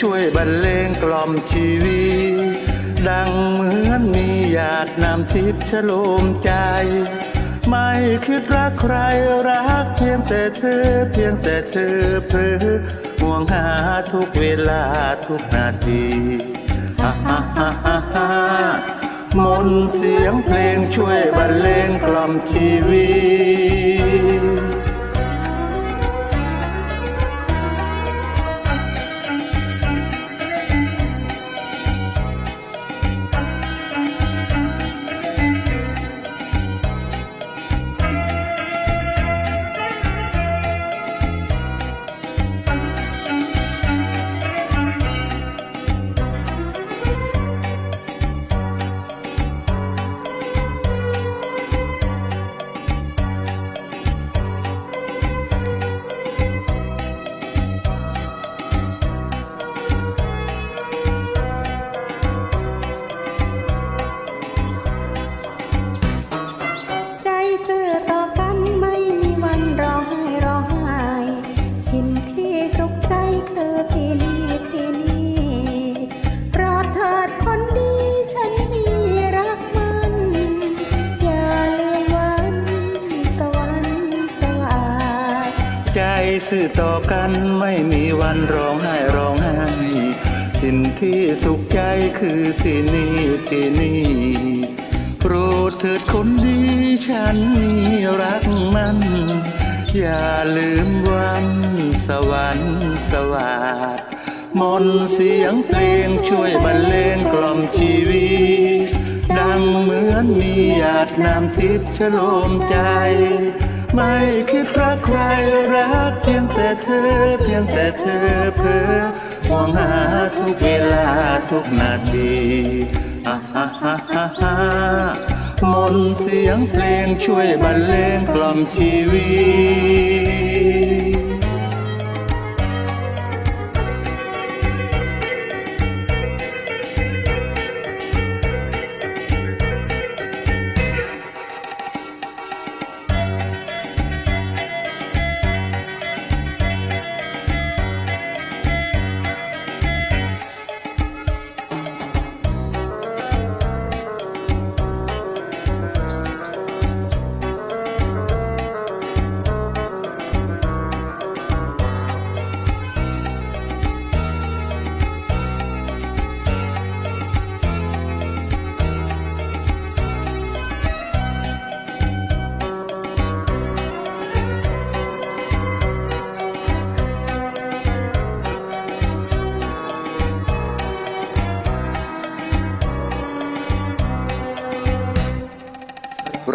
ช่วยบรรเลงกล่อมชีวิต ดังเหมือนมีหยาดน้ำทิพย์ฉโลมใจ ไม่คิดรักใครรักเพียงแต่เธอ เพียงแต่เธอเพ้อห่วงหาทุกเวลาทุกนาทีฮ่าฮ่าฮ่าฮ่าฮ่ามนเสียงเพลงช่วยบรรเลงกล่อมชีวิต ใจสื่อต่อกันไม่มีวันร้องไห้ร้องไห้ิ่นที่สุขใจคือที่นี่ที่นี่โปรดเถิดคนดีฉันมีรักมัน อย่าลืมวันสวรรค์สวัสดมนเสียงเพลงช่วยบรรเลงกล่อมชีวิต ดังเหมือนมีหยาดน้ำทิพย์ฉโลมใจ ไม่คิดรักใครรักเพียงแต่เธอ เพียงแต่เธอเพ้อห่วงหาทุกเวลาทุกนาทีอ่าฮ่าฮ่าฮ่าฮ่ามนต์เสียงเพลงช่วยบรรเลงกล่อมชีวิต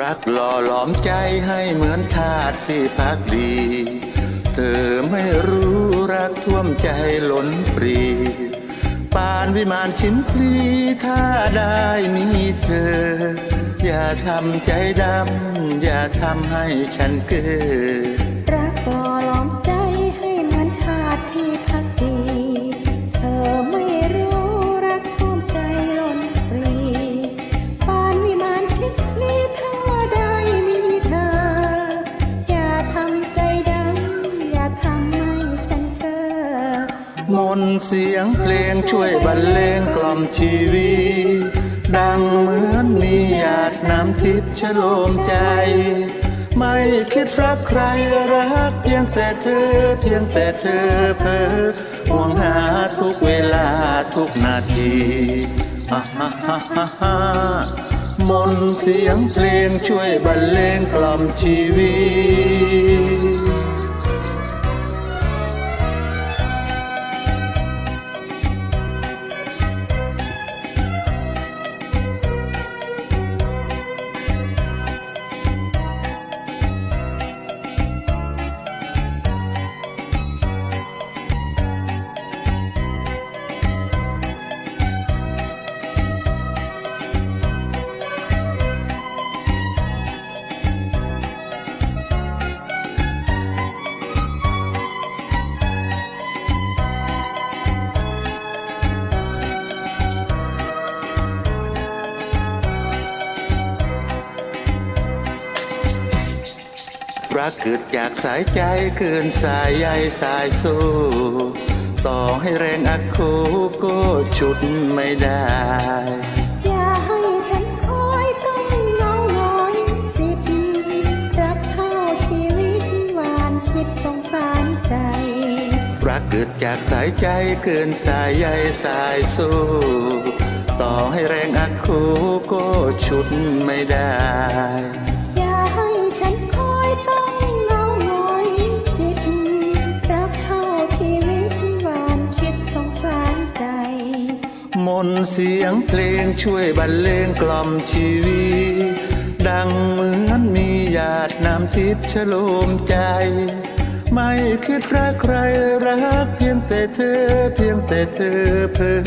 รักหล่อหลอมใจให้เหมือนทาสที่พักดี เธอไม่รู้รักท่วมใจล้นปรี ปานวิมานชิมพลีถ้าได้มีเธอ อย่าทำใจดำ อย่าทำให้ฉันเกิด มนเสียงเพลงช่วยบรรเลงกล่อมชีวิตดังเหมือนมีหยาดน้ำทิพย์ชโลมใจ ไม่คิดรักใครรักเพียงแต่เธอเพียงแต่เธอเพ้อห่วงหาทุกเวลาทุกนาทีฮ่าฮ่าฮ่าฮ่าฮ่ามนเสียงเพลงช่วยบรรเลงกล่อมชีวิต รักเกิดจากสายใจเกินสายใยสายสู้ ต่อให้แรงอักโคก็ฉุดไม่ได้อย่าให้ฉันคอยต้องเหงาหงอยจิต รักเข้าชีวิตหวานคิดสงสารใจ รักเกิดจากสายใจเกินสายใยสายสู้ ต่อให้แรงอักโคก็ฉุดไม่ได้ เสียงเพลงช่วยบรรเลงกล่อมชีวิตดังเหมือนมีหยาดน้ำทิพย์ชโลมใจ ไม่คิดรักใครรักเพียงแต่เธอ เพียงแต่เธอเพ้อ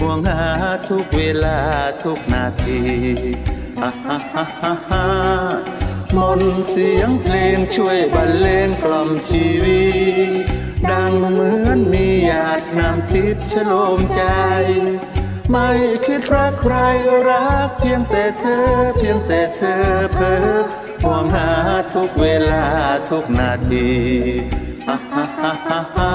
ห่วงหาทุกเวลาทุกนาทีฮ่าฮ่าฮ่าฮ่าฮ่ามนเสียงเพลงช่วยบรรเลงกล่อมชีวิตดังเหมือนมีหยาดน้ำทิพย์ชโลมใจ ไม่คิดรักใครรัก เพียงแต่เธอ เพียงแต่เธอเพ้อห่วงหาทุกเวลาทุกนาทีฮ่าฮ่าฮ่าฮ่าฮ่า